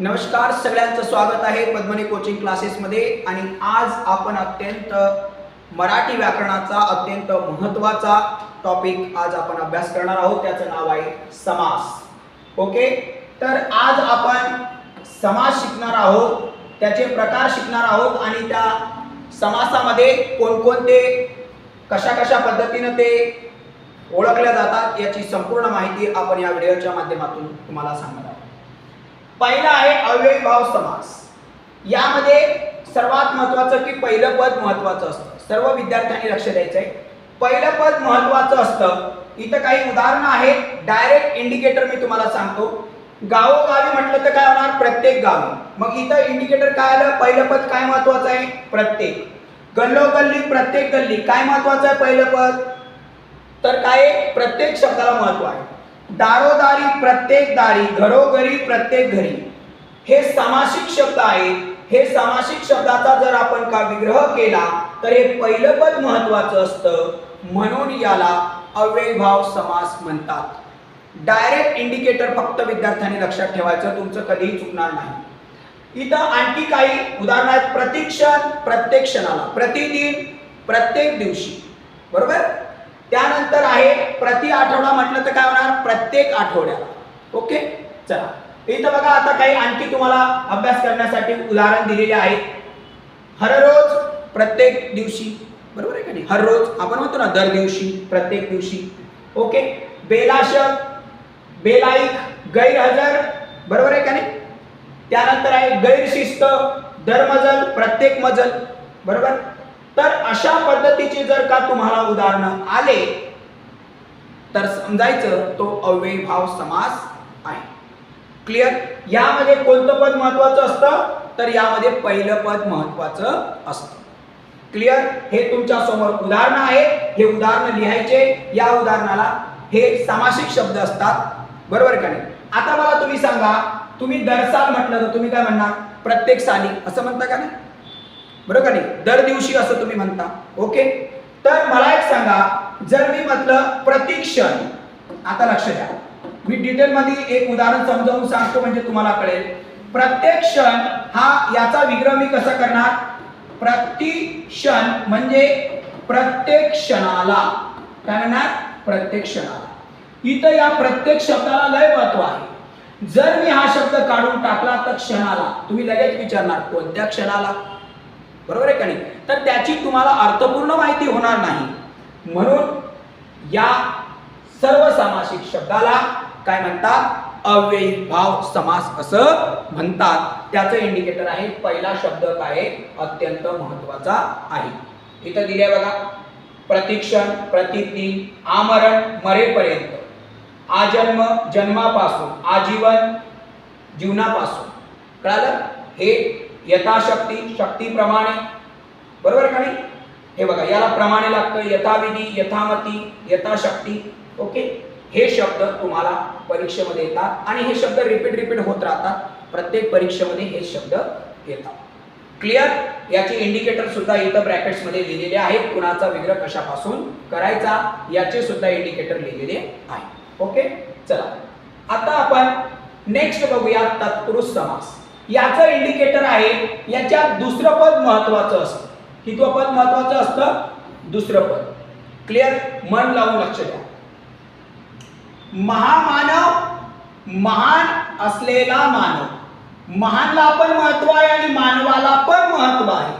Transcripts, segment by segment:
नमस्कार सगळ्यांचं स्वागत आहे पद्मनी कोचिंग क्लासेसमध्ये आणि आज आपण अत्यंत मराठी व्याकरणाचा अत्यंत महत्त्वाचा टॉपिक आज आपण अभ्यास करणार आहोत. त्याचं नाव आहे समास. ओके तर आज आपण समास शिकणार आहोत त्याचे प्रकार शिकणार आहोत आणि त्या समासामध्ये कोणकोणते कशा कशा पद्धतीनं ते ओळखल्या जातात याची संपूर्ण माहिती आपण या व्हिडिओच्या माध्यमातून तुम्हाला सांगणार पहिला आहे अव्ययीभाव समास. यामध्ये सर्वात महत्वाचं की पहिलं पद महत्वाचं असतं. सर्व विद्यार्थ्यांनी लक्ष द्यायचं आहे पहिलं पद महत्वाचं असतं. इथं काही उदाहरणं आहेत. डायरेक्ट इंडिकेटर मी तुम्हाला सांगतो. गावोगावी म्हटलं तर काय होणार? प्रत्येक गावी. मग इथं इंडिकेटर काय आलं? पहिलं पद काय महत्वाचं आहे? प्रत्येक. गल्लोगल्ली प्रत्येक गल्ली. काय महत्वाचं आहे? पहिलं पद. तर काय प्रत्येक शब्दाला महत्त्व आहे. दारोदारी प्रत्येक दारी घरोघरी प्रत्येक घरी. हे सामासिक शब्द आहेत. हे सामासिक शब्दाचा जर आपण का विग्रह केला तर हे पहिलं पद महत्वाचं असतं. म्हणून याला अव्ययभाव समास म्हणतात. डायरेक्ट इंडिकेटर फक्त विद्यार्थ्यांनी लक्षात ठेवायचं. तुमचं कधीही चुकणार नाही. इथं आणखी काही उदाहरणार्थ प्रतीक्षण प्रतिक्षण प्रत्येक क्षणाला. प्रतिदिन प्रत्येक दिवशी. बरोबर? त्यानंतर आहे प्रति आठवडा म्हटलं तर काय होणार? प्रत्येक आठवड्याला ओके? चला. इथं बघा आता काही आणखी तुम्हाला अभ्यास करण्यासाठी उदाहरण दिलेले आहेत. हररोज प्रत्येक दिवशी बरोबर आहे का नाही? हररोज आपण म्हणतो ना दर दिवशी प्रत्येक दिवशी. ओके? बेलाशक बेलाईक गैरहजर बरोबर आहे का नाही? त्यानंतर आहे गैरशिस्त दरमजल प्रत्येक मजल बरोबर? तर अशा पद्धतीचे जर का तुम्हाला उदाहरणं आले तर समजायचं तो अव्ययभाव समास आहे. क्लिअर यामध्ये कोणतं पद महत्वाचं असतं? तर यामध्ये पहिलं पद महत्वाचं असतं. क्लिअर हे तुमच्यासमोर उदाहरण आहे. हे उदाहरण लिहायचे. या उदाहरणाला हे सामासिक शब्द असतात. बरोबर का नाही? आता मला तुम्ही सांगा तुम्ही दर साल म्हटलं तर तुम्ही काय म्हणणार? प्रत्येक साली. असं म्हणता का नाही? बरोबर नाही? दर दिवशी असं तुम्ही म्हणता. ओके तर मला एक सांगा जर मी म्हटलं प्रतिक्षण आता लक्ष द्या. मी डिटेल मध्ये एक उदाहरण समजावून सांगतो म्हणजे तुम्हाला कळेल. प्रत्येक क्षण हा याचा विग्रह मी कसा करणार? प्रतिक्षण म्हणजे प्रत्येक क्षणाला. काय म्हणणार? प्रत्येक क्षणाला. इथं या प्रत्येक शब्दाला लय महत्त्व आहे. जर मी हा शब्द काढून टाकला तर क्षणाला. तुम्ही लगेच विचारणार कोणत्या क्षणाला? बरोबर आहे का नाही? तर त्याची तुम्हाला अर्थपूर्ण माहिती होणार नाही. म्हणून या सर्व सामासिक शब्दाला काय म्हणतात? अव्ययीभाव समास असं म्हणतात. त्याचं इंडिकेटर आहे पहिला शब्द काय अत्यंत महत्त्वाचा आहे. इथं दिले बघा प्रतिक्षण प्रतिदिन आमरण मरेपर्यंत. आजन्म जन्मापासून आजीवन जीवनापासून. कळालं? हे यथाशक्ती शक्तीप्रमाणे. बरोबर का नाही? हे बघा याला प्रमाणे लागतं यथाविधी यथामती यथाशक्ती. ओके? हे शब्द तुम्हाला परीक्षेमध्ये येतात आणि हे शब्द रिपीट रिपीट होत राहतात. प्रत्येक परीक्षेमध्ये हे शब्द येतात. क्लिअर याचे इंडिकेटर सुद्धा इथं ब्रॅकेट्समध्ये लिहिलेले आहेत कुणाचा विग्रह कशापासून करायचा याचे सुद्धा इंडिकेटर लिहिलेले आहे. ओके? चला. आता आपण नेक्स्ट बघूया तत्पुरुष समास. याचं इंडिकेटर आहे याच्यात दुसरं पद महत्वाचं असतं. कितवं पद महत्वाचं असतं? दुसरं पद. क्लिअर मन लावून लक्ष द्या. महामानव महान असलेला मानव. महानला पण महत्त्व आहे आणि मानवाला पण महत्त्व आहे.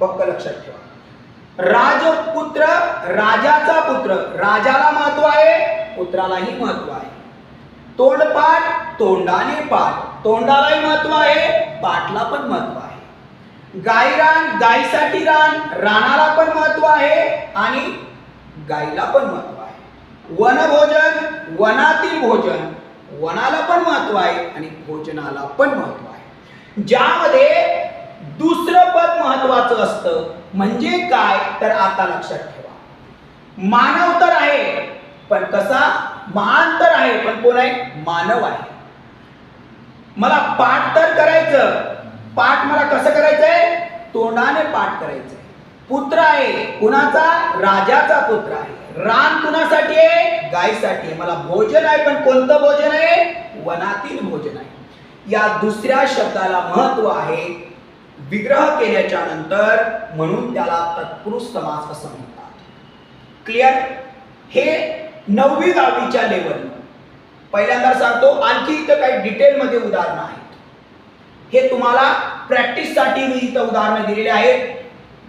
पक्क लक्षात ठेवा. राजपुत्र राजाचा पुत्र. राजाला महत्त्व आहे पुत्रालाही महत्त्व आहे. तोंडपाठ तोंडाने पाठ. तोंडालाही महत्त्व आहे पाठला पण महत्त्व आहे. गायरान गायीसाठी रान रानाला पण महत्त्व आहे आणि गायीला पण महत्त्व आहे. वनभोजन वनातील भोजन वनाला पण महत्त्व आहे आणि भोजनाला पण महत्त्व आहे. ज्यामध्ये दुसरं पद महत्वाचं असतं म्हणजे काय? तर आता लक्षात ठेवा. मानव तर आहे पण कसा महान तर आहे पण कोण आहे? मानव आहे. मला पाठ तर करायचं. पाठ मला कसं करायचंय? तोंडाने पाठ करायचंय. पुत्र आहे. कुणाचा? राजाचा पुत्र आहे. रान कुणासाठी आहे? गायीसाठी आहे. मला भोजन आहे पण कोणतं भोजन आहे? वनातील भोजन आहे. या दुसऱ्या शब्दाला महत्त्व आहे विग्रह केल्याच्यानंतर म्हणून त्याला तत्पुरुष समास असं म्हणतात. क्लिअर हे नववी दहावीच्या लेवल पहिल्यांदा सांगतो आणखी इथं काही डिटेलमध्ये उदाहरणं आहेत. हे तुम्हाला प्रॅक्टिससाठी मी इथं उदाहरणं दिलेली आहेत.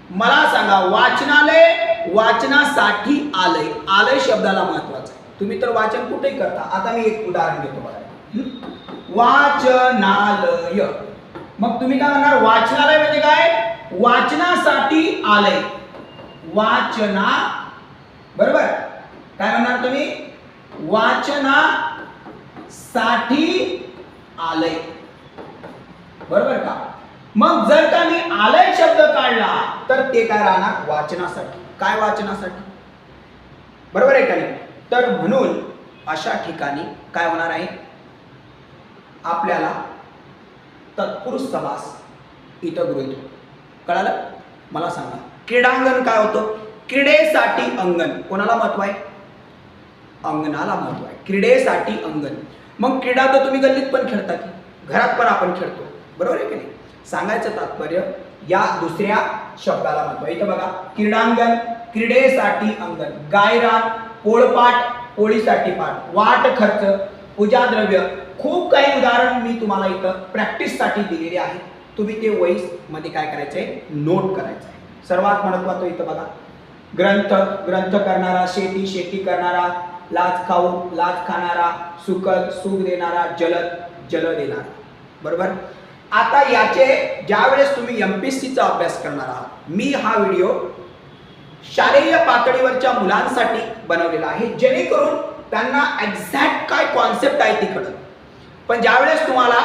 मला सांगा वाचनालय वाचनासाठी आलय. आलय शब्दाला महत्वाचं आहे. तुम्ही तर वाचन कुठेही करता. आता मी एक उदाहरण घेतो बघा. वाचनालय. मग तुम्ही काय म्हणणार? वाचनालय म्हणजे काय? वाचनासाठी आलय. वाचना बरोबर? काय म्हणणार तुम्ही? वाचनासाठी आलय. बरोबर का? मग जर का मी आलय शब्द काढला तर ते काय राहणार? वाचनासाठी. काय वाचनासाठी? बरोबर आहे का नाही? तर म्हणून अशा ठिकाणी काय होणार आहे? आपल्याला तत्पुरुष समास इथं गृहित कळालं? मला सांगा. क्रीडांगण काय होतं? क्रीडेसाठी अंगण. कोणाला महत्त्व आहे? अंगणाला महत्त्व आहे. क्रीडेसाठी अंगण. मग क्रीडा तर तुम्ही गल्लीत पण खेळता की? घरात पण आपण खेळतो. बरोबर आहे की नाही? सांगायचं तात्पर्य या दुसऱ्या शब्दाला महत्त्व आहे इथं बघा क्रीडांगण क्रीडेसाठी अंगण. गायरान पोळपाट पोळीसाठी पाठ वाट खर्च पूजा द्रव्य. खूप काही उदाहरण मी तुम्हाला इथं प्रॅक्टिससाठी दिलेले आहे. तुम्ही ते वहीसमध्ये काय करायचं आहे नोट करायचं आहे सर्वात महत्वाचं इथं बघा. ग्रंथ ग्रंथ करणारा शेती शेती करणारा लाच खाऊ लाच खाणारा सुखद सुख देणारा जलद जल देणारा बरोबर? आता याचे ज्यावेळेस तुम्ही एम पी एस सीचा अभ्यास करणार आहात मी हा व्हिडिओ शालेय पातळीवरच्या मुलांसाठी बनवलेला आहे जेणेकरून त्यांना एक्झॅक्ट काय कॉन्सेप्ट आहे ती कळत पण ज्यावेळेस तुम्हाला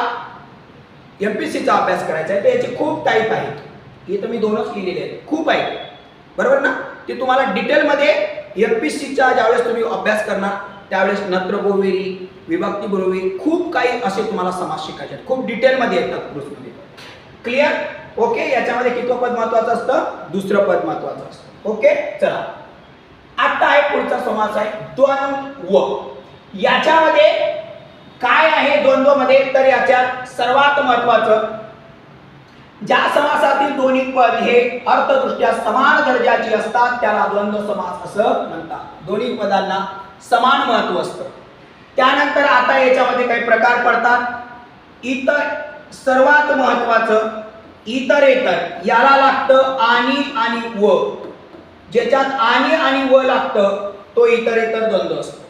एम पी एस सीचा अभ्यास करायचा आहे तर याचे खूप टाईप आहेत. हे तर मी दोनच लिहिलेले आहेत. खूप आहेत. बरोबर ना? ते तुम्हाला डिटेलमध्ये एम पी सीचा ज्यावेळेस तुम्ही अभ्यास करणार त्यावेळेस नत्र गोवेरी विभक्ती बरोबरी खूप काही असे तुम्हाला समाज शिकायचे आहेत. खूप डिटेलमध्ये येतात पुरुषमध्ये. क्लिअर ओके याच्यामध्ये किती पद महत्वाचं असतं? दुसरं पद महत्वाचं असतं. ओके चला. आता आहे पुढचा समास आहे द्वंद्व. याच्यामध्ये काय आहे द्वंद्वमध्ये तर याच्यात सर्वात महत्वाचं ज्या समासातील दोन्ही पद हे अर्थदृष्ट्या समान दर्जाची असतात त्याला द्वंद्व समास असं म्हणतात. दोन्ही पदांना समान महत्त्व असतं. त्यानंतर आता याच्यामध्ये काही प्रकार पडतात. इतर सर्वात महत्वाचं इतरेतर याला लागतं आणि आणि व. ज्याच्यात आणि आणि व लागतं तो इतरेतर द्वंद्व असतो.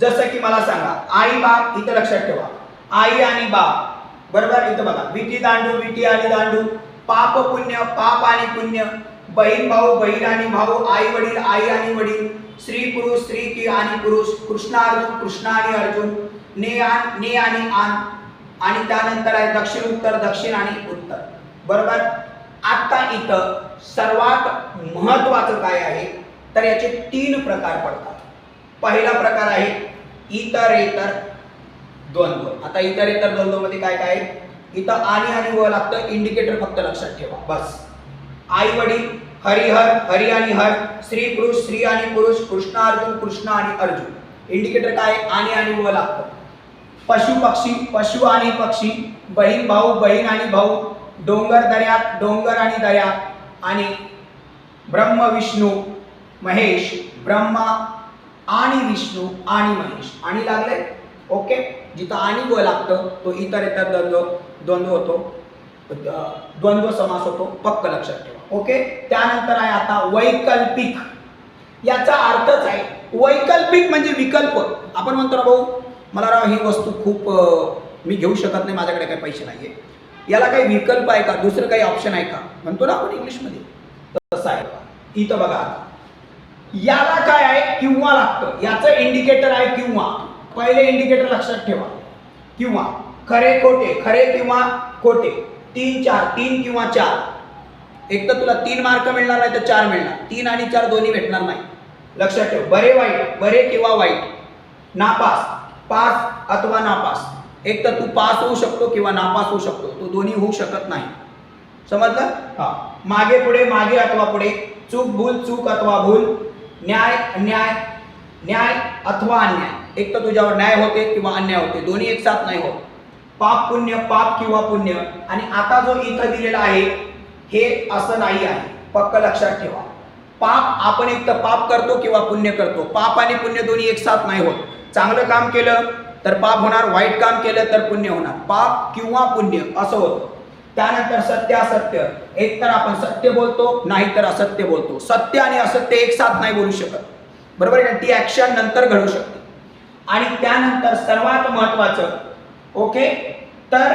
जसं की मला सांगा आई बाप इथं लक्षात ठेवा. आई आणि बाप बरोबर इथं बघा. विटी दांडू विटी आणि दांडू. पाप पुण्य पाप आणि पुण्य. बहीण भाऊ बहीण आणि भाऊ आई वडील आई आणि वडील. स्त्री पुरुष स्त्री की आणि पुरुष. कृष्ण अर्जुन कृष्ण आणि अर्जुन. ने आन ने आणि आन. आणि त्यानंतर आहे दक्षिण उत्तर दक्षिण आणि उत्तर. बरोबर? आता इथं सर्वात महत्वाचं काय आहे? तर याचे तीन प्रकार पडतात. पहिला प्रकार आहे इतर इतर दोन. द्वंद्व आता इतर इतरमध्ये काय काय? आहे इथं आणि आणि व लागतं इंडिकेटर फक्त लक्षात ठेवा. बस. आई वडील हरिहर हरी आणि हर स्त्री पुरुष स्त्री आणि पुरुष कृष्ण अर्जुन कृष्ण आणि अर्जुन. इंडिकेटर काय? आहे? आणि आणि व लागतं. पशु पक्षी पशु आणि पक्षी बहीण भाऊ बहीण आणि भाऊ डोंगर दर्यात डोंगर आणि दर्या आणि ब्रह्म विष्णू महेश ब्रह्मा आणि विष्णू आणि महेश. आणि लागले ओके. जिथं आणि व लागतं तो इतर इतर द्वंद्व द्वंद्व होतो. द्वंद्व समास होतो पक्क लक्षात ठेवा. ओके त्यानंतर आहे आता वैकल्पिक. याचा अर्थच आहे वैकल्पिक म्हणजे विकल्प. आपण म्हणतो ना भाऊ मला राव ही वस्तू खूप मी घेऊ शकत नाही माझ्याकडे काही पैसे नाही आहे याला काही विकल्प आहे का? दुसरं काही ऑप्शन आहे का? म्हणतो ना आपण इंग्लिशमध्ये. तसं आहे इथं बघा याला काय आहे? किंवा लागतं. याचं इंडिकेटर आहे किंवा. पहिले इंडिकेटर लक्षात ठेवा. किंवा खरे खोटे खरे किंवा खोटे तीन चार तीन किंवा चार. एक तर तुला तीन मार्क मिळणार नाही तर चार मिळणार. तीन आणि चार दोन्ही भेटणार नाही. लक्षात ठेव. बरे वाईट बरे किंवा वाईट. नापास. पास अथवा नापास. एक तर तू पास होऊ शकतो किंवा नापास होऊ शकतो. तू दोन्ही होऊ शकत नाही. समजलं? हा. मागे पुढे मागे अथवा पुढे. चूक भूल चूक अथवा भूल. न्याय न्याय न्याय अथवा अन्याय. एक तर तुझ्यावर न्याय होते किंवा अन्याय होते. दोन्ही एक साथ नाही होत. पाप पुण्य पाप किंवा पुण्य. आणि आता जो इथं दिलेला आहे हे असं नाही आहे. पक्क लक्षात ठेवा. पाप आपण एक तर पाप करतो किंवा पुण्य करतो. पाप आणि पुण्य दोन्ही एक साथ नाही होत. चांगलं काम केलं तर पाप होणार. वाईट काम केलं तर पुण्य होणार. पाप किंवा पुण्य असं होतं. त्यानंतर सत्य असत्य. एक तर आपण सत्य बोलतो नाहीतर असत्य बोलतो. सत्य आणि असत्य एक साथ नाही बोलू शकत. बरोबर आहे ती ऍक्शन नंतर घडू शकते. आणि त्यानंतर सर्वात महत्वाचं ओके? तर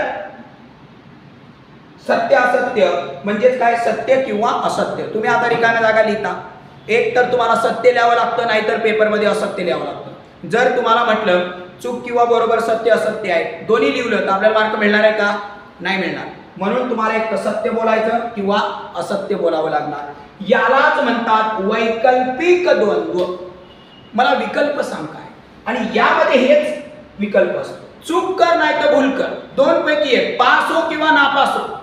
सत्य असत्य म्हणजेच काय? सत्य किंवा असत्य. तुम्ही आता रिकाम्या जागा लिहिता. एक तर तुम्हाला सत्य लिहावं लागतं नाहीतर पेपरमध्ये असत्य लिहावं लागतं. जर तुम्हाला म्हटलं चूक किंवा बरोबर सत्य असत्य आहे दोन्ही लिहिलं तर आपल्याला मार्क मिळणार आहे का? नाही मिळणार. म्हणून तुम्हाला एक सत्य बोलायचं किंवा असत्य बोलावं लागणार. यालाच म्हणतात वैकल्पिक द्वंद्व. मला विकल्प सांगा. आणि यामध्ये हेच विकल्प असतो. चूक कर नाही तर भूल कर. दोन पैकी एक पास हो किंवा नापास हो.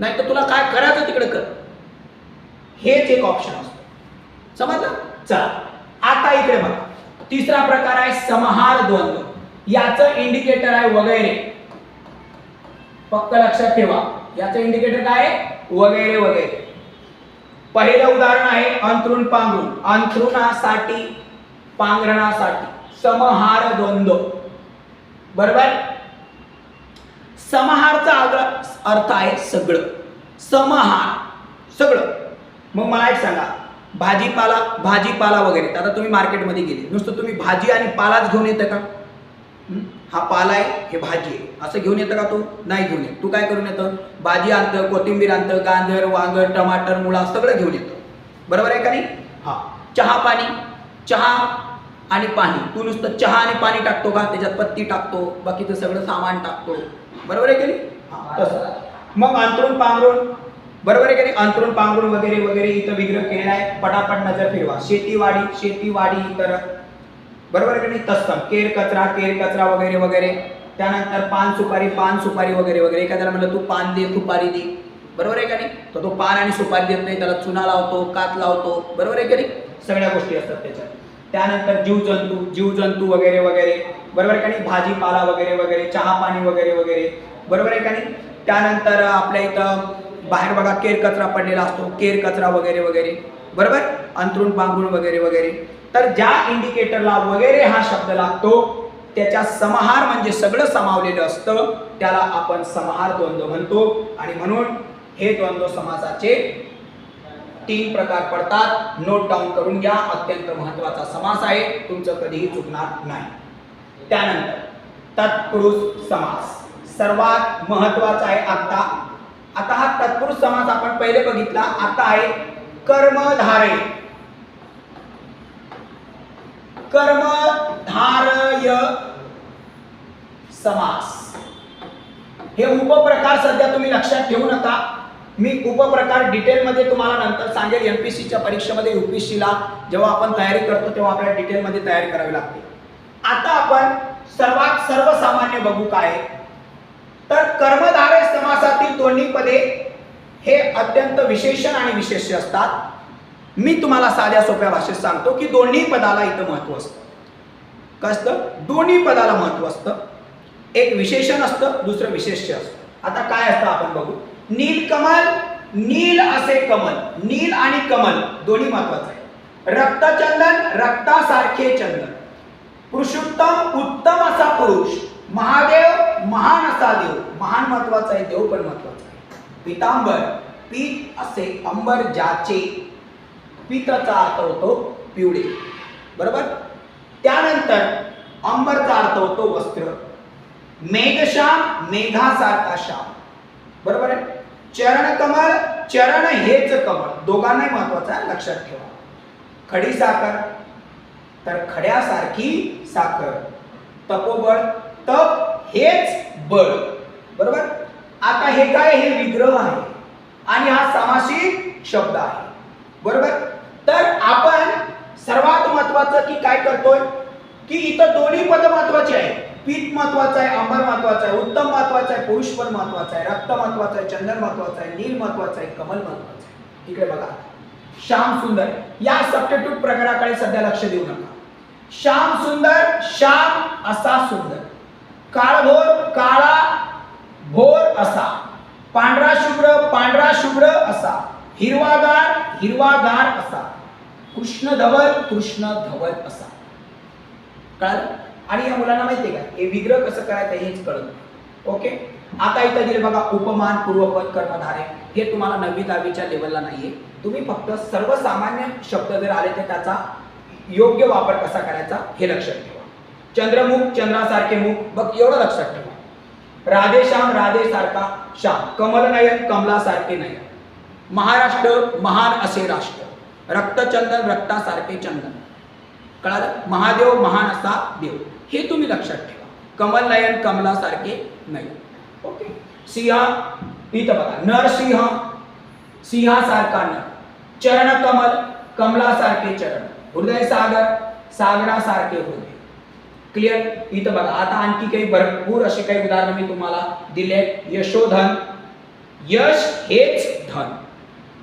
नाही तर तुला काय करायचं तिकडे कर. हेच एक ऑप्शन असतो. समजलं? चला. आता इकडे बघा. तिसरा प्रकार आहे समहार द्वंद्व. याचं इंडिकेटर आहे वगैरे. फक्त लक्षात ठेवा. याचं इंडिकेटर काय आहे? वगैरे वगैरे. पहिलं उदाहरण आहे अंथरुण पांघरुण. अंथरुणासाठी पांघरणासाठी. समहार द्वंद्व. बरोबर? समहारचा अर्थ आहे सगळं. समहार सगळं. मग मला एक सांगा. भाजीपाला भाजीपाला वगैरे. आता तुम्ही मार्केटमध्ये गेले. नुसतं तुम्ही भाजी आणि पालाच घेऊन येतं का? हा? पाला आहे हे भाजी आहे. असं घेऊन येतं का तू? नाही घेऊन येत. तू काय करून येतं? भाजी आणतं कोथिंबीर आणतं गाजर वांगर टमाटर मुळा सगळं घेऊन येतं. बरोबर आहे का नाही? हा. चहा पाणी? चहा आणि पाणी. तू नुसतं चहा आणि पाणी टाकतो का? त्याच्यात पत्ती टाकतो. बाकीचं सगळं सामान टाकतो. बरोबर आहे का नाही? तसं. मग अंतरून पांघरून बरोबर आहे का नाही? अंतरून पांघरून वगैरे वगैरे इथं विग्रह केलेला आहे. पटापट नजर फिरवा. शेतीवाडी शेतीवाडी इतर. बरोबर आहे की नाही? तत्सम. केर कचरा केर कचरा वगैरे वगैरे. त्यानंतर पान सुपारी पान सुपारी वगैरे वगैरे. एखाद्याला म्हणलं तू पान दे सुपारी दे. बरोबर आहे का नाही? तर तो पान आणि सुपारी देत नाही. त्याला चुना लावतो कात लावतो. बरोबर आहे का नाही? सगळ्या गोष्टी असतात त्याच्यात. त्यानंतर जीवजंतू जीवजंतू वगैरे वगैरे. बरोबर आहे का भाजीपाला वगैरे वगैरे चहा पाणी वगैरे वगैरे. बरोबर आहे का त्यानंतर आपल्या इथं बाहेर बघा केर कचरा पडलेला असतो. केर कचरा वगैरे वगैरे. बरोबर? अंतरुण पांघरुण वगैरे वगैरे. तर ज्या इंडिकेटरला वगैरे हा शब्द लागतो त्याच्या समाहार म्हणजे सगळं सामावलेलं असतं त्याला आपण समाहार द्वंद्व म्हणतो. आणि म्हणून हे द्वंद्व समासाचे तीन प्रकार पडतात. नोट डाऊन करून घ्या. अत्यंत महत्त्वाचा समास आहे. तुमचं कधीही चुकणार नाही. त्यानंतर तत्पुरुष समास. सर्वात महत्त्वाचा आहे आता आता हा तत्पुरुष समास आपण पहिले बघितला. आता आहे कर्मधारे कर्मधारय समास. हे उपप्रकार सध्या तुम्ही लक्षात ठेवू नका. मी उपप्रकार डिटेलमध्ये तुम्हाला नंतर सांगेल. एम पी सीच्या परीक्षेमध्ये यू पी सीला जेव्हा आपण तयारी करतो तेव्हा आपल्याला डिटेलमध्ये तयारी करावी लागते. आता आपण सर्वात सर्वसामान्य बघू काय तर कर्मधारे समासातील दोन्ही पदे हे अत्यंत विशेषण आणि विशेष्य असतात. मी तुम्हाला साध्या सोप्या भाषेत सांगतो की दोन्ही पदाला इथं महत्त्व असतं. कसं दोन्ही पदाला महत्त्व असतं. एक विशेषण असतं दुसरं विशेष्य असतं. आता काय असतं आपण बघू. नील कमल नील असे कमल नील आणि कमल दोन्ही महत्वाचं आहे. रक्तचंदन रक्तासारखे चंदन. पुरुषोत्तम उत्तम असा पुरुष महादेव महान असा देव. महान महत्त्वाचा आहे देव पण महत्त्वाचा आहे. पितांबर पीत असे अंबर ज्याचे पिताचा अर्थ होतो पिवळे. बरोबर? त्यानंतर अंबरचा अर्थ होतो वस्त्र. मेघश्याम मेघासारखा श्याम. बरोबर आहे? चरण कमळ चरण हेच कमळ. दोघांनाही महत्वाचं आहे लक्षात ठेवा. खडी साखर. तर खड्यासारखी साखर. तपोबळ. तप हेच बळ. बरोबर? आता हे काय हे विग्रह आहे. आणि हा सामासिक शब्द आहे. बरोबर? तर आपण सर्वात महत्वाचं की काय करतोय? की इथं दोन्ही पद महत्वाची आहेत. पीठ महत्वाचं आहे अंबर महत्वाचं आहे उत्तम महत्वाचं आहे पुरुष पण महत्वाचं आहे रक्त महत्वाचं आहे चंदन महत्वाचं आहे नील महत्वाचं आहे कमल महत्वाचं आहे. इकडे बघा. श्याम सुंदर या सबस्टिट्यूट प्रकाराकडे सध्या लक्ष देऊ नका. श्याम सुंदर श्याम असा सुंदर. काळभोर काळा भोर असा. पांढरा शुभ्र पांढरा शुभ्र असा. हिरवागार हिरवागार असा. कृष्ण धवल कृष्ण धवल असा. कळलं? आणि या मुलांना माहितीये का? हे विग्रह कसं करायचं हेच कळत ओके आता इथं दिले बघा उपमान पूर्वपद कर्मधारे. हे तुम्हाला नववी दहावीच्या लेवलला नाहीये. तुम्ही फक्त सर्वसामान्य शब्द जर आले तर त्याचा योग्य वापर कसा करायचा हे लक्षात ठेवा. चंद्रमुख चंद्रासारखे मुख बघ एवढं लक्षात ठेवा. राधेश्याम राधेसारखा श्याम. कमलनयन कमलासारखे नयन. महाराष्ट्र महान असे राष्ट्र. रक्तचंदन रक्तासारखे चंदन. कळालं? महादेव महान असा देव. हे तुम्ही लक्षात ठेवा. कमल नयन कमलासारखे नाही. ओके सिंह इथं बघा. नरसिंह सिंहासारखा नर. चरण कमल कमलासारखे चरण. हृदय सागर सागरासारखे हृदय. क्लिअर इथं बघा. आता आणखी काही भरपूर असे काही उदाहरण मी तुम्हाला दिले यशोधन. यश हेच धन.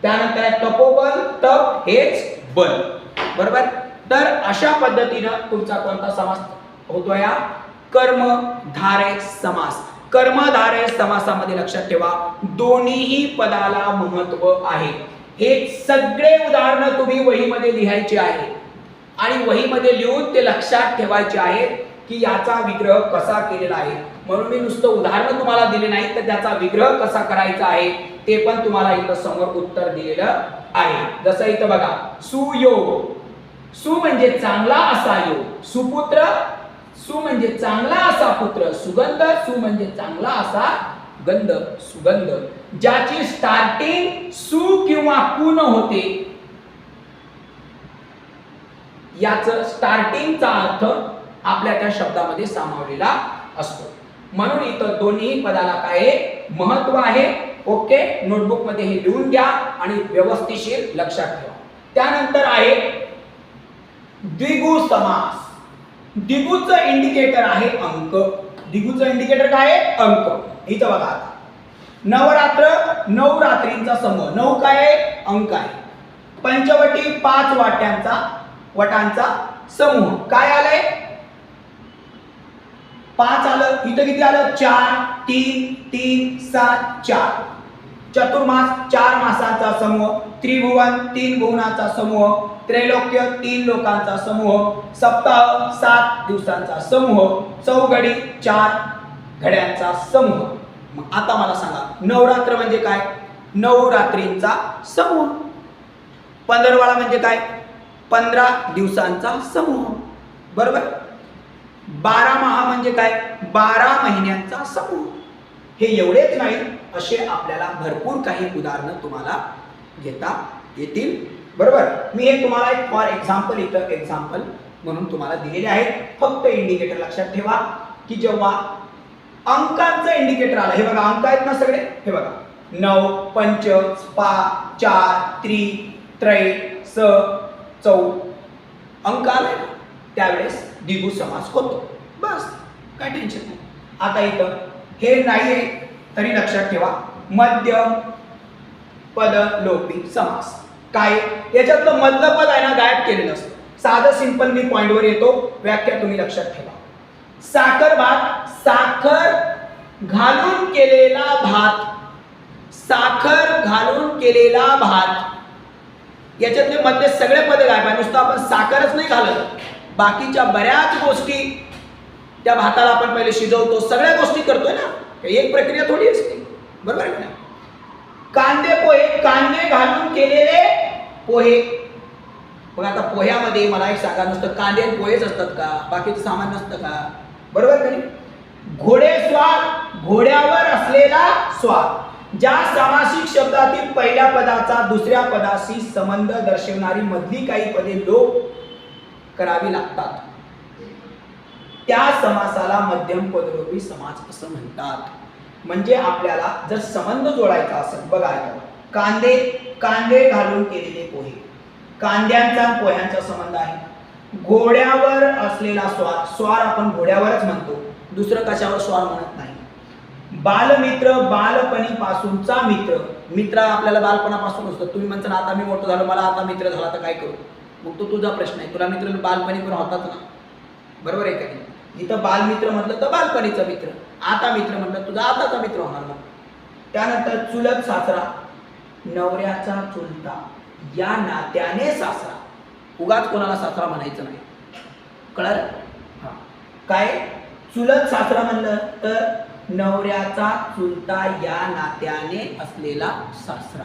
त्यानंतर आहे तपोबल तप हेच बल. बरोबर? तर अशा पद्धतीनं तुमचा कोणता समाज होतो या कर्मधारे समास. कर्मधारे समासामध्ये लक्षात ठेवा. दोन्हीही पदाला महत्त्व आहे. हे सगळे उदाहरणं तुम्ही वहीमध्ये लिहायचे आहे आणि वहीमध्ये लिहून ते लक्षात ठेवायचे आहे की याचा विग्रह कसा केलेला आहे. म्हणून मी नुसतं उदाहरण तुम्हाला दिले नाही तर त्याचा विग्रह कसा करायचा आहे ते पण तुम्हाला इथं समोर उत्तर दिलेलं आहे. जसं इथं बघा सुयोग. सु म्हणजे चांगला असा योग. सुपुत्र सु म्हणजे चांगला असा पुत्र सुगंध सु म्हणजे चांगला असा गंध सुगंध ज्याची स्टार्टिंग सु किंवा कुन होते. याच स्टार्टिंगचा अर्थ आपल्या त्या शब्दामध्ये सामावलेला असतो. म्हणून इथं दोन्ही पदाला काय आहे? महत्त्व आहे. ओके नोटबुकमध्ये हे लिहून घ्या आणि व्यवस्थिशीर लक्षात ठेवा. त्यानंतर आहे द्विगु समास. दिगूचा इंडिकेटर आहे अंक. दिगूचा इंडिकेटर काय आहे? अंक. इथं बघा आता. नवरात्र नऊ रात्रींचा समूह. नऊ काय आहे? अंक आहे. पंचवटी पाच वाट्यांचा वटांचा समूह. काय आलाय? पाच आलं. इथं किती आलं? चार. तीन तीन सात चार. चतुर्मास चार मासांचा समूह त्रिभुवन तीन भुवनाचा समूह त्रैलोक्य तीन लोकांचा समूह सप्ताह सात दिवसांचा समूह चौघडी चार घड्यांचा समूह. मग आता मला सांगा नवरात्र म्हणजे काय? नऊ रात्रींचा समूह. पंधरवाळा म्हणजे काय? पंधरा दिवसांचा समूह. बरोबर? बारा महा म्हणजे काय? बारा महिन्यांचा समूह. हे एवढेच नाही असे आपल्याला भरपूर काही उदाहरणं तुम्हाला घेता येतील. बरोबर? मी हे तुम्हाला एक फॉर एक्झाम्पल इथं एक्झाम्पल म्हणून तुम्हाला दिलेले आहेत. फक्त इंडिकेटर लक्षात ठेवा की जेव्हा अंकांचं इंडिकेटर आलं हे बघा अंक आहेत ना सगळे? हे बघा. नऊ पंच पा चार त्री त्रय स चौ. अंक आले त्यावेळेस द्विगु समास होतो. बस काय टेन्शन नाही. आता इथं हे नाही आहे तरी लक्षात ठेवा. मध्यम पद लोपी समास. काय? याच्यातलं मधलं पद आहे ना गायब केलेलं असतं. साधं सिंपल मी पॉईंटवर येतो. व्याख्या तुम्ही लक्षात ठेवा. साखर भात साखर घालून केलेला भात. साखर घालून केलेला भात. याच्यातले मधले सगळे पद गायब आहे. नुसतं आपण साखरच नाही घालत. बाकीच्या बऱ्याच गोष्टी त्या भाताला आपण पहिले शिजवतो सगळ्या गोष्टी करतोय ना. एक प्रक्रिया थोडी असते. बरोबर आहे ना कांदे पोहे कांदे घालून केलेले पोहे. मग आता पोह्यामध्ये मला एक सांगा नसतं. कांदे पोहेच असतात का? बाकीचं सामान नसतं का? बरोबर का नाही? घोडेस्वार घोड्यावर असलेला स्वाद. ज्या सामासिक शब्दातील पहिल्या पदाचा दुसऱ्या पदाशी संबंध दर्शवणारी मधली काही पदे लोप करावी लागतात. त्या समासाला मध्यम पदलोपी समास असं म्हणतात. म्हणजे आपल्याला जर संबंध जोडायचा असेल बघा कांदे कांदे घालून केलेले पोहे. कांद्यांचा पोह्यांचा संबंध आहे. घोड्यावर असलेला स्वार स्वार आपण घोड्यावरच म्हणतो. दुसरं कशावर स्वार म्हणत नाही. बालमित्र बालपणी पासूनचा मित्र. मित्र आपल्याला बालपणापासून असतो. तुम्ही म्हणता ना आता मी मोठं झालो मला आता मित्र झाला तर काय करू? मग तो तुझा प्रश्न आहे. तुला मित्र बालपणी पण होतात ना. बरोबर आहे का इथं बालमित्र म्हटलं तर बालपणीचा मित्र आता मित्र म्हटलं तुझा आताचा मित्र होणार मग. त्यानंतर चुलत सासरा नवऱ्याचा चुलता या नात्याने सासरा. उगाच कोणाला सासरा म्हणायचं नाही. कळलं? काय? चुलत सासरा म्हणलं तर नवऱ्याचा चुलता या नात्याने असलेला सासरा.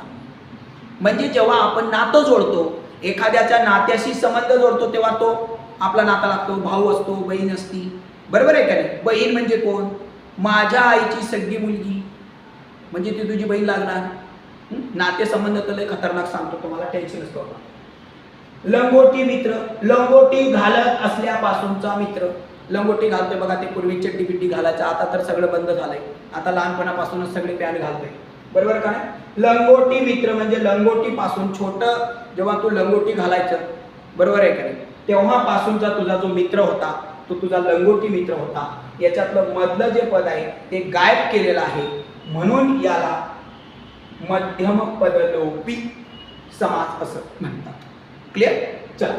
म्हणजे जेव्हा आपण नातं जोडतो एखाद्याच्या नात्याशी संबंध जोडतो तेव्हा तो आपला नाता लागतो भाऊ असतो बहीण असती. बरोबर आहे का नाही? बहीण म्हणजे कोण? माझ्या आईची सगळी मुलगी. म्हणजे ती तुझी बहीण लागणार. नातेसंबंध तर लय खतरनाक सांगतो तुम्हाला टेन्शन असतो लंगोटी मित्र. लंगोटी घालत असल्यापासूनचा मित्र. लंगोटी घालतोय बघा ते पूर्वी चड्डी बिड्डी घालायचं. आता तर सगळं बंद झालंय. आता लहानपणापासूनच सगळे पॅन्ट घालतोय. बरोबर का नाही? लंगोटी मित्र म्हणजे लंगोटी पासून छोट जेव्हा तू लंगोटी घालायचं. बरोबर आहे का नाही? तेव्हापासूनचा तुझा जो मित्र होता तो तुझा लंगोटी मित्र होता. याच्यातलं मधलं जे पद आहे ते गायब केलेलं आहे. म्हणून याला मध्यम पदलोपी समास असं म्हणतात. क्लिअर चला.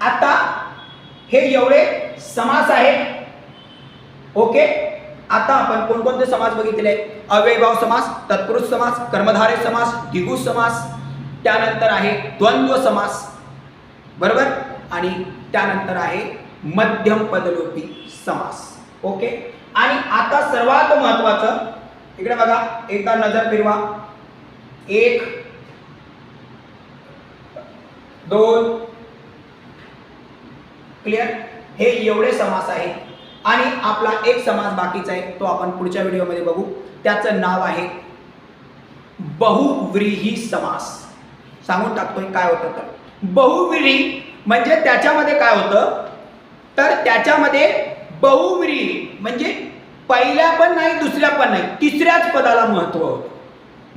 आता हे एवढे समास आहेत. ओके आता आपण कोणकोणते समास बघितले? अव्ययभाव समास तत्पुरुष समास कर्मधारे समास द्विगु समास. त्यानंतर आहे द्वंद्व समास. बरोबर? आणि त्यानंतर आहे मध्यम पदलोपी समास. ओके? आणि आता सर्वात महत्वाचं इकडे बघा एकदा नजर फिरवा. एक दोन क्लिअर? हे एवढे समास आहेत. आणि आपला एक समास बाकीचा आहे तो आपण पुढच्या व्हिडिओमध्ये बघू. त्याचं नाव आहे बहुव्रीही समास. सांगून टाकतोय काय होतं तर. बहुविरी म्हणजे त्याच्यामध्ये काय होतं? तर त्याच्यामध्ये बहुविरी म्हणजे पहिल्या पण नाही दुसऱ्या पण नाही तिसऱ्याच पदाला महत्त्व होतं.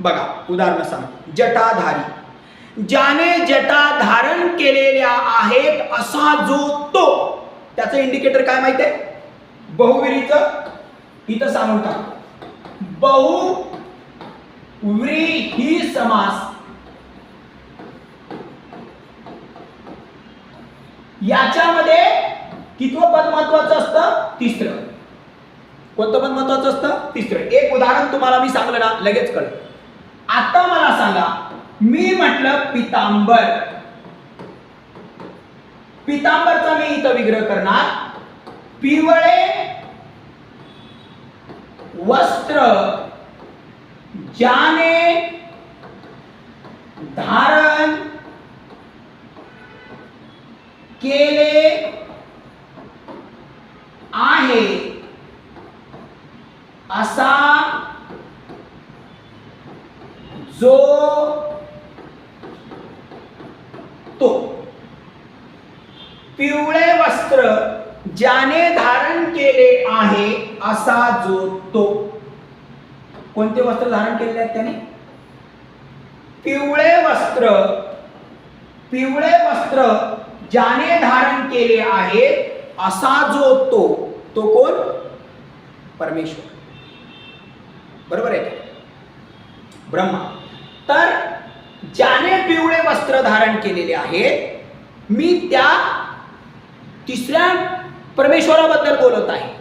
बघा उदाहरण सांग. जटाधारी. ज्याने जटा धारण केलेल्या आहेत असा जो तो. त्याचं इंडिकेटर काय माहिती आहे? बहुविरीचं इथं सांगून टाक. बहुव्री ही समास. याच्यामध्ये कितवं पद महत्वाचं असतं? तिसरं. कोणतं पद महत्वाचं असतं? तिसरं. एक उदाहरण तुम्हाला मी सांगलं ना लगेच कळ आता मला सांगा मी म्हटलं पितांबर. पितांबरचा मी इथं विग्रह करणार. पिवळे वस्त्र ज्याने धारण केले आहे. असा जो तो पिवळे वस्त्र ज्याने धारण केले आहे असा जो तो. कोणते वस्त्र धारण केलेले आहेत त्याने? पिवळे वस्त्र. पिवळे वस्त्र ज्याने धारण केले आहे असा जो तो तो कोण? परमेश्वर. बरोबर आहे का? ब्रह्मा. तर ज्याने पिवळे वस्त्र धारण केलेले आहेत मी त्या तिसऱ्या परमेश्वराबद्दल बोलत आहे.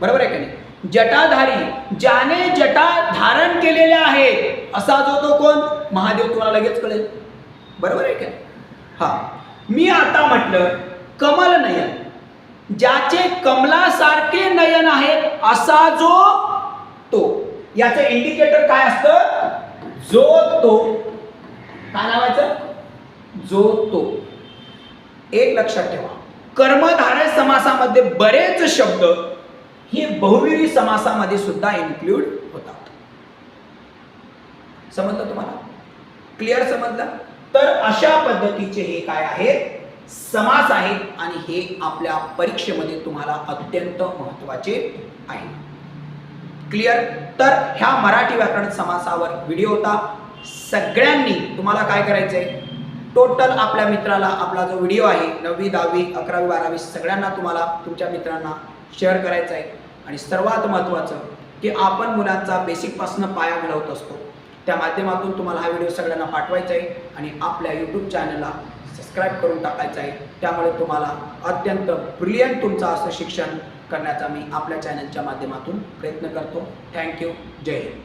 बरोबर आहे का नाही? जटाधारी ज्याने जटा धारण केलेल्या आहे असा जो तो कोण? महादेव तुम्हाला लगेच कळेल. बरोबर आहे का हा. मी आता म्हटलं कमल नयन ज्याचे कमलासारखे नयन आहे असा जो तो. याचं इंडिकेटर काय असतं? जो तो. काय लावायचं? जो तो. एक लक्षात ठेवा. कर्मधारय समासामध्ये बरेच शब्द हे बहुविरी समासामध्ये सुद्धा इन्क्लूड होतात. समजलं तुम्हाला? क्लिअर समजलं? तर अशा पद्धतीचे हे काय आहेत? समास आहेत आणि हे आपल्या परीक्षेमध्ये तुम्हाला अत्यंत महत्त्वाचे आहे. क्लिअर तर ह्या मराठी व्याकरण समासावर व्हिडिओ होता. सगळ्यांनी तुम्हाला काय करायचं आहे टोटल आपल्या मित्राला आपला जो व्हिडिओ आहे नववी दहावी अकरावी बारावी सगळ्यांना तुम्हाला तुमच्या मित्रांना शेअर करायचा आहे आणि सर्वात महत्त्वाचं की आपण मुलांचा बेसिकपासून पाया घडवत असतो. त्या माध्यमातून तुम्हाला हा व्हिडिओ सगळ्यांना पाठवायचा आहे आणि आपल्या यूट्यूब चॅनलला सबस्क्राईब करून टाकायचं आहे. त्यामुळे तुम्हाला अत्यंत ब्रिलियंट तुमचं असं शिक्षण करण्याचा मी आपल्या चॅनलच्या माध्यमातून प्रयत्न करतो. थँक्यू जय हिंद.